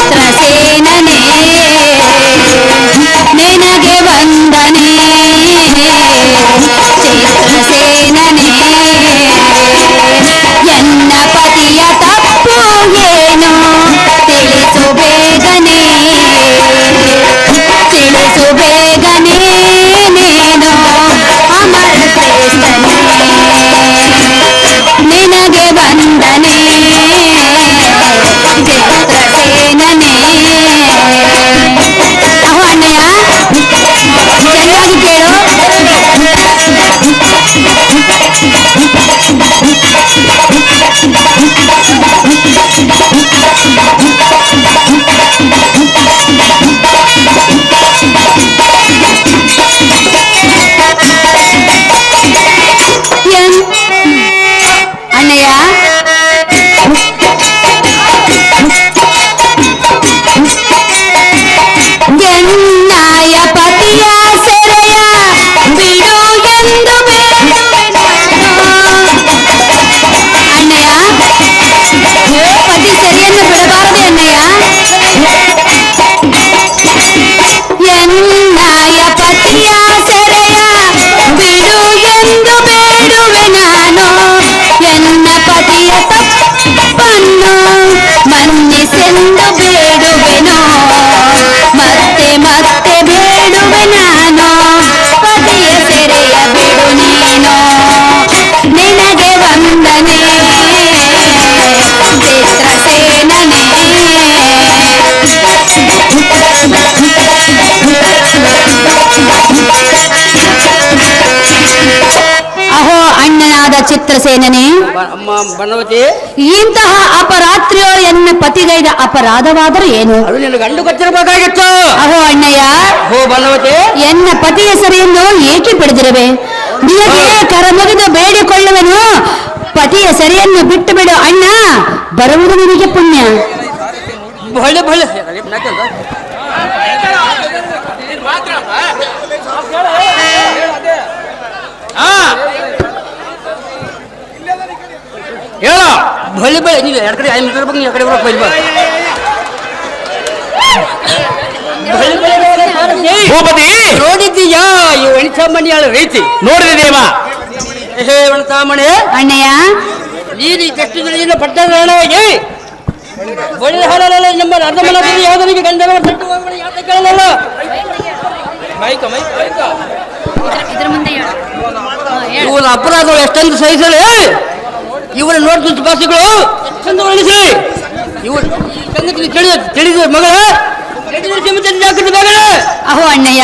ಚಿತ್ರಸೇನನೇ ಅಣ್ಣನಾದ ಚಿತ್ರಸೇನನೇ ಬ- ಅಮ್ಮ ಬನ್ನವತಿ ಇಂತಹ ಅಪರಾತ್ರಿಯೋ ಎನ್ನ ಪತಿಗೈದ ಅಪರಾಧವಾದರೂ ಏನು? ಅದು ನಿನ್ನ ಗಂಡು ಗೊತ್ತಿರಬೇಕಾಗಿತ್ತು ಅಹೋ ಅಣ್ಣಯ್ಯ. ಹೋ ಬನ್ನವತಿ ಎನ್ನ ಪತಿಯ ಸರಿಯನ್ನು ಏಕೆ ಬಿಡದಿರುವೆ ನಿನಗೆ ಕರಮುಗಿದು ಬೇಡಿಕೊಳ್ಳುವೆನು. ಪತಿಯ ಸರಿಯನ್ನು ಬಿಟ್ಟು ಬಿಡು ಅಣ್ಣ. ಬರುವುದು ನಿನಗೆ ಪುಣ್ಯ. ಬಹಳ ಹೇಳ. ಬಳಿ ಬಳಿ ನೀವು ಎರಡು ಕಡೆ ಐದು ಮೀಟರ್ ಬಗ್ಗೆ ನೀವು ಕಡೆ ಬರೋಕೆ ಬಳಿ ಬಳಿ. ಭೂಪತಿ! ನೋಡಿದ್ದೀಯಾ? ಈ ಒಣಸಾಮಾನ್ಯ ರೀತಿ? ನೋಡಿದೆ ದೇವ ಹೇ ಒಣಸಾಮಣಿ ಅಣ್ಣಯ್ಯ. ನೀನು ಈ ಕಷ್ಟು ದಿನದಿಂದ ಪಟ್ಟದ ಹಣವಾಗಿ ಬಳಿ ಹಾಡಲ್ಲ ನಮ್ಮ ಅರ್ಧ ಯಾವುದರಿಗೆ ಗಂಡನ ಬಿಟ್ಟು ಹೋಗ್ಬೇಡ ಯಾಕೆ ಕೇಳಲ್ಲ ಮೈಕ ಮೈಕ ಮೈಕ. ಇವನ ಅಪರಾಧಗಳು ಎಷ್ಟೊಂದು ಸಹಿಸಲಿ? ಇವರ ನೋಡ್ತಿದ್ದ ಬಸ್ಗಳು ಚಂದ ವರ್ಣಿಸಲಿ ಇವರು ಸಂಗತಿ ತಿಳಿದ ತಿಳಿದ ಮಗಳ ಅಹೋ ಅಣ್ಣಯ್ಯ.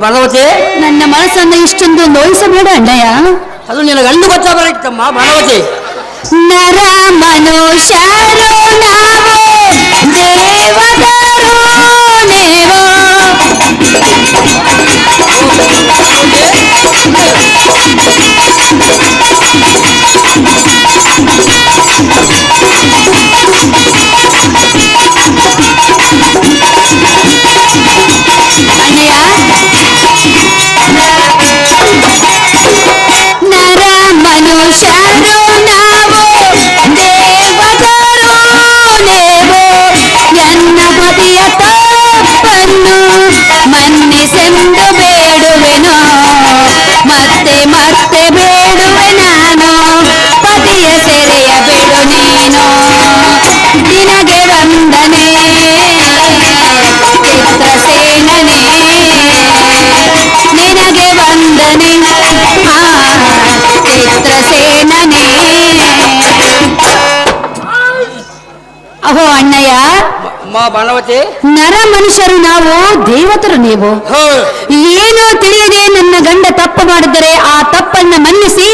ಭಗವತಿ. ನನ್ನ ಮನಸ್ಸನ್ನು ಇಷ್ಟೊಂದು ನೋಯಿಸಬೇಡ ಅಣ್ಣಯ್ಯ. ಅದು ನಿನಗೆ ಗಂಡು ಗೊತ್ತಾಗಲಿತ್ತಮ್ಮ ಭಗವತಿ. ನರ ಮನುಷ್ಯರು ನಾವು ದೇವದರು ನೀವು. Thank you. ಅಹೋ ಅಣ್ಣಯ್ಯ. ಅಮ್ಮ ಬಾಣವತಿ. ನರ ಮನುಷ್ಯರು ನಾವು ದೇವತರು ನೀವು. ಏನೋ ತಿಳಿಯದೆ ನನ್ನ ಗಂಡ ತಪ್ಪು ಮಾಡಿದರೆ ಆ ತಪ್ಪನ್ನ ಮನ್ನಿಸಿ.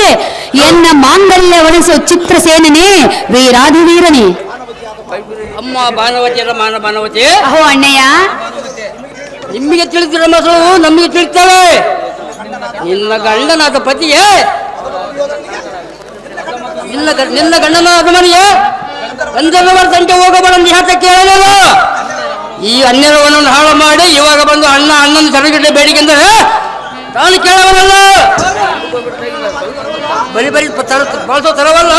ಎನ್ನ ಮಾಂಗಲ್ಯ ಒಳಿಸೋ ಚಿತ್ರಸೇನನೇ ವೀರಾಧಿವೀರನೇ ಅಮ್ಮ ಬಾಣವತಿ ಅಲ್ಲ ಮಾನ ಬಾಣವತಿ. ಅಹೋ ಅಣ್ಣಯ್ಯ. ನಿಮಗೆ ತಿಳಿದಿರೋ ಮಕ್ಕಳು ನಮಗೆ ತಿಳಿತವೆ ನಿನ್ನ ಗಂಡನಾದ ಪತಿಯೇ. ನಿನ್ನ ನಿನ್ನ ಗಂಡನಾದ ಮನೆಯೇ. ಗಂಧರ್ವರ ತಂಟೆ ಹೋಗಬಾರಂದು ಯಾಕೆ ಕೇಳಲಿಲ್ಲ? ಈ ಅನ್ಯರವನ್ನು ಹಾಳು ಮಾಡಿ ಇವಾಗ ಬಂದು ಅಣ್ಣ ಅಣ್ಣನ ಸರಗಿಡ್ಡೆ ಬೇಡಿಕೆ ಅಂದ್ರೆ ತಾನು ಕೇಳವಲ್ಲ ಬರಿ ಬರಿ ಬಳಸೋ ತರವಲ್ಲ?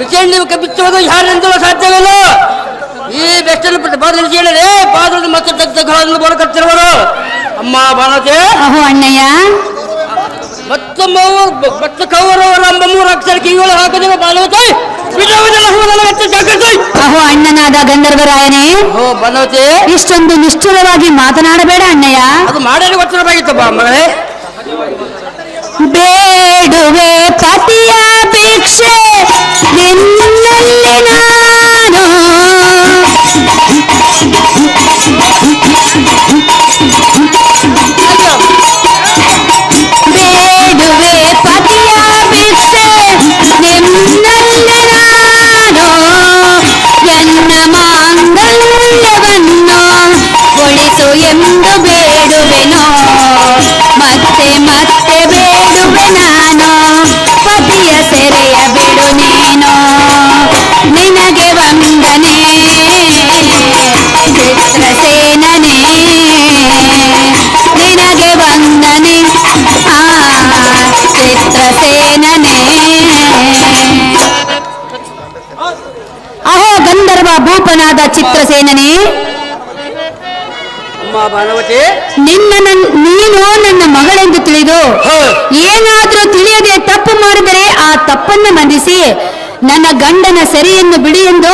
ವಿಚಾರಣೆ ಬಿಚ್ಚುವುದು ಯಾರಿಂದಲೂ ಸಾಧ್ಯವಿಲ್ಲ. ಈ ಬೆಷ್ಟನ್ನು ಬಿಟ್ಟು ಬಾಗಿಲು ಕೇಳಿದೆ ಬಾಗಿಲು ಮತ್ತೆ ತೆಗೆದುಗಳನ್ನು ಬರಕತ್ತಿರುವರು ಅಮ್ಮ ಬಾಲತೆ ಅಹೋ ಅಣ್ಣಯ್ಯ. ಮತ್ತೊಮ್ಮ ಮತ್ತೆ ಕೌರವರ ಅಮ್ಮ ಮೂರು ಅಕ್ಷರ ಕಿವಿಗಳು ಹಾಕಿದ್ರೆ ಬಾಣವತೆ ಅಹೋ ಅಣ್ಣನಾದ ಗಂಧರ್ವರಾಯನೇ. ಓ ಬನೋತೆ ಇಷ್ಟೊಂದು ನಿಷ್ಠುರವಾಗಿ ಮಾತನಾಡಬೇಡ ಅಣ್ಣಯ್ಯ. ಅದು ಮಾಡಲು ಗೊತ್ತಿರಬೇಕಿತ್ತು ಬಾ ಮಗಳೇ. ಬೇಡುವೆ ಪತಿಯ ಭಿಕ್ಷೆ ನಿನ್ನಲ್ಲಿ ನಾನು. ಭೂಪನಾದ ಚಿತ್ರಸೇನನೇ. ನಿನ್ನ ನನ್- ನೀನು ನನ್ನ ಮಗಳೆಂದು ತಿಳಿದು ಏನಾದರೂ ಏನಾದ್ರೂ ತಿಳಿಯದೆ ತಪ್ಪು ಮಾಡಿದರೆ ಆ ತಪ್ಪನ್ನು ಮನ್ನಿಸಿ ನನ್ನ ಗಂಡನ ಸೆರೆಯನ್ನು ಬಿಡಿ ಎಂದು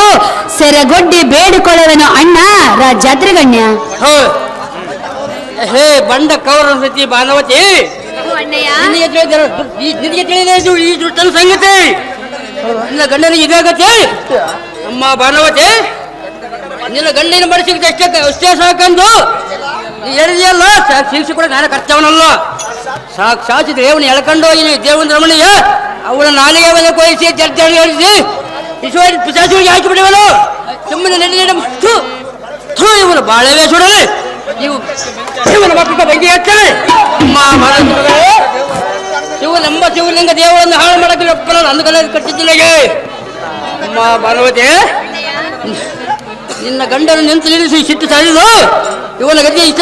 ಸೆರೆಗೊಡ್ಡಿ ಬೇಡಿಕೊಳ್ಳುವನು ಅಣ್ಣ ರಾಜಾದ್ರಿಗಣ್ಯ. ಹೋ. ಹೇ ಬಂಡ ಕೌರವ ಸತಿ ಬಾಣವತಿ ನಿನಗೆ ತಿಳಿದ ಈ ದುಷ್ಟನ ಸಂಗತಿ. ನನ್ನ ಗಂಡನಿಗೆ ಇದಾಗತಿ ಅಮ್ಮ ಬಾಣವತಿ ನಿನ್ನ ಗಂಡಿನ ಮನಸ್ಸಿಗೆ ಅಷ್ಟೇ ಅಷ್ಟೇ ಸಾಕಂದು. ಹೇಳಿದೆಯಲ್ಲ ಶಿಲ್ಸಿ ಕೂಡ ನಾನು ಕರ್ತವನಲ್ಲ. ಸಾಕು ದೇವನ ಎಳ್ಕೊಂಡು ಹೋಗಿ ದೇವನ ರಮಣಿಯ. ಅವಳು ನಾಲಿಗೆ ಮೇಲೆ ಕೊಯಿಸಿ ಚರ್ಚೆ ಹೇಳಿಸಿ ಈಶ್ವರಿ ಪಿಸಾಚಿಗೆ ಹಾಕಿ ಬಿಡಿವನು ಸುಮ್ಮನೆ ನೆನೆ ನೆನೆ ಥು ಥೂ ಇವನು ಬಾಳವೇ ಸುಡಲಿ ನೀವು ಶಿವನ ಮಕ್ಕಳ ಬಗ್ಗೆ ಮಗಳೇ, ಶಿವ ನಮ್ಮ ಶಿವಲಿಂಗ ದೇವರನ್ನು ಹಾಳು ಮಾಡಕ್ಕೆ ಒಪ್ಪಲ್ಲ ನನ್ನ ಕಲೆ ಕಟ್ಟಿದ್ದಿಲ್ಲ ಅಮ್ಮ ಬಾಲವತಿ ನಿನ್ನ ಗಂಡನ ನಿಂತು ನಿಲ್ಲಿಸಿ ಸಿಟ್ಟು ಸಾರಿದು ಇವನ ಗತಿ ಇಷ್ಟ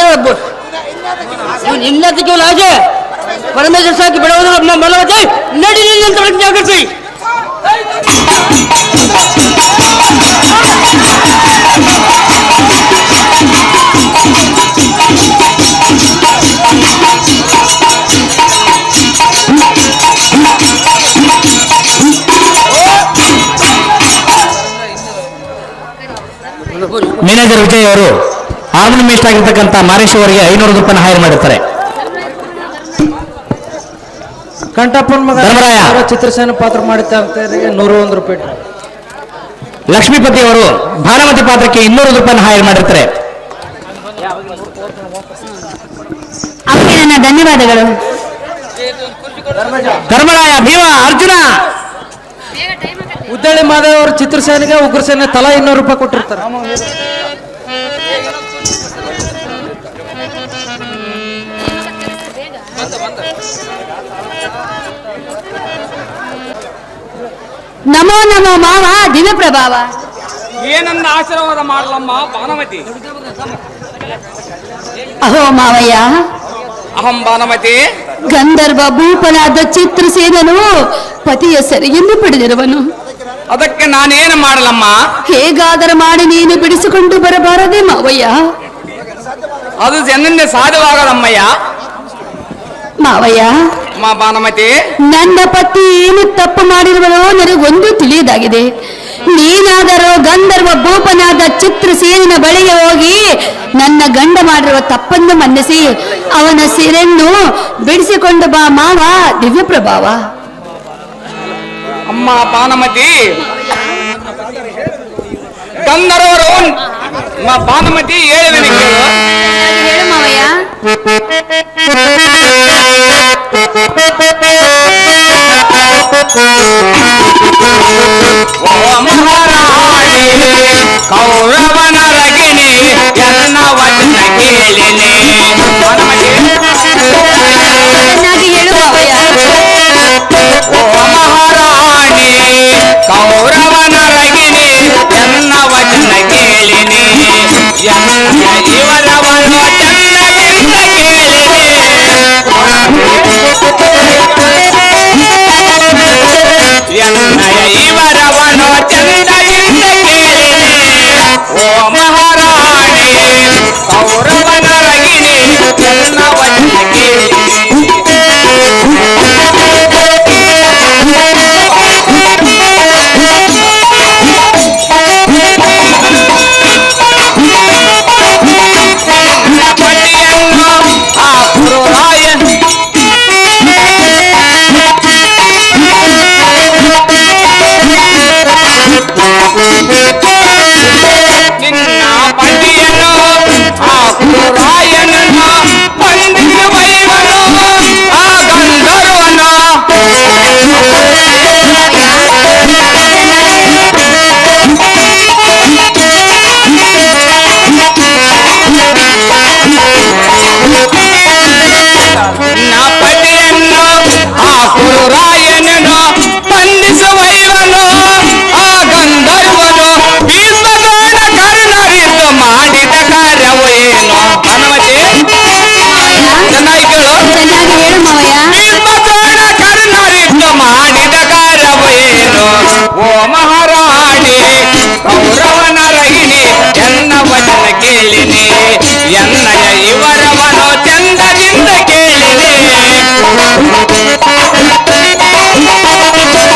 ಇವನು ನಿನ್ನದಕ್ಕೆ ಇವನು ಆಜೆ ಪರಮೇಶ್ವರ ಸಾಕಿ ಬಿಡುವುದಿಲ್ಲ ಅಮ್ಮ ಬಾಲವತಿ ನಡಿ ನಿನ್ನಂತ ಜಾಗೃತಿ ಮ್ಯಾನೇಜರ್ ವಿಜಯ್ ಅವರು ಹಾರ್ಮೋನಿಯಂ ಮಿನಿಸ್ಟರ್ ಆಗಿರ್ತಕ್ಕಂಥ ಮಾರೇಶ್ ಅವರಿಗೆ ಐನೂರು ರೂಪಾಯಿ ಹೈರ್ ಮಾಡಿರ್ತಾರೆ. ಕಂಠಪ್ಪನ ಮಗ ಧರ್ಮರಾಯ. ಚಿತ್ರಸೇನ ಪಾತ್ರ ಮಾಡಿದ್ದಾರೆ ನೂರ ಒಂದು ರೂಪಾಯಿ ಲಕ್ಷ್ಮೀಪತಿ ಅವರು ಭಾನುಮತಿ ಪಾತ್ರಕ್ಕೆ ಇನ್ನೂರು ರೂಪಾಯಿ ಹೈರ್ ಮಾಡಿರ್ತಾರೆ. ಅವರಿಗೆ ನನ್ನ ಧನ್ಯವಾದಗಳು. ಧರ್ಮರಾಯ ಭೀಮ ಅರ್ಜುನ. ಉದ್ದಳ್ಳಿ ಮಾದೇವ್ ಅವ್ರ ಚಿತ್ರಸೇನೆಗೆ ಉಗ್ರಸೇನೆ ತಲಾ ಇನ್ನೂರು ರೂಪಾಯಿ ಕೊಟ್ಟಿರ್ತಾರೆ ನಮೋ ನಮೋ ಮಾವ ದಿವ್ಯ ಪ್ರಭಾವ ಏನನ್ನ ಆಶೀರ್ವಾದ ಮಾಡಲಮ್ಮ ಭಾನುಮತಿ ಅಹೋ ಮಾವಯ್ಯ ಅಹಂ ಭಾನುಮತಿ ಗಂಧರ್ವ ಭೂಪನಾದ ಚಿತ್ರಸೇನನು ಪತಿಯ ಸೆರೆಯನ್ನು ಪಡೆದಿರುವನು ಅದಕ್ಕೆ ನಾನೇನು ಮಾಡಲಮ್ಮ? ಹೇಗಾದರೂ ಮಾಡಿ ನೀನು ಬಿಡಿಸಿಕೊಂಡು ಬರಬಾರದೆ ಮಾವಯ್ಯ. ಅದು ಜನರಿಂದ ಸಾಧ್ಯವಾಗದಮ್ಮಯ್ಯ. ಮಾವಯ್ಯ. ಮಾ ಬಾನಮತೆ ನನ್ನ ಪತಿ ಏನು ತಪ್ಪು ಮಾಡಿರುವನೋ ನನಗೊಂದು ತಿಳಿಯದಾಗಿದೆ. ನೀನಾದರೂ ಗಂಧರ್ವ ಭೂಪನಾದ ಚಿತ್ರಸೇನಿನ ಬಳಿಗೆ ಹೋಗಿ ನನ್ನ ಗಂಡ ಮಾಡಿರುವ ತಪ್ಪನ್ನು ಮನ್ನಿಸಿ ಅವನ ಸಿರೆಯನ್ನು ಬಿಡಿಸಿಕೊಂಡು ಬಾ ಮಾವ ದಿವ್ಯ ಪ್ರಭಾವ ಅಮ್ಮ ಭಾನುಮತಿ ಗಂಧರ್ವರು ಮ- ಭಾನುಮತಿ ಹೇಳಿದನೆ ಕೇಳು ಹೇಳು ಮಾವಯ್ಯ ಓ ಮಹಾರಾಣಿ ಕೌರವನ ರಗಿಣಿ ಎನ್ನ ವಚನ ಕೇಳಿನಿ ಭಾನುಮತಿ ಚೆನ್ನಾಗಿ Mahal.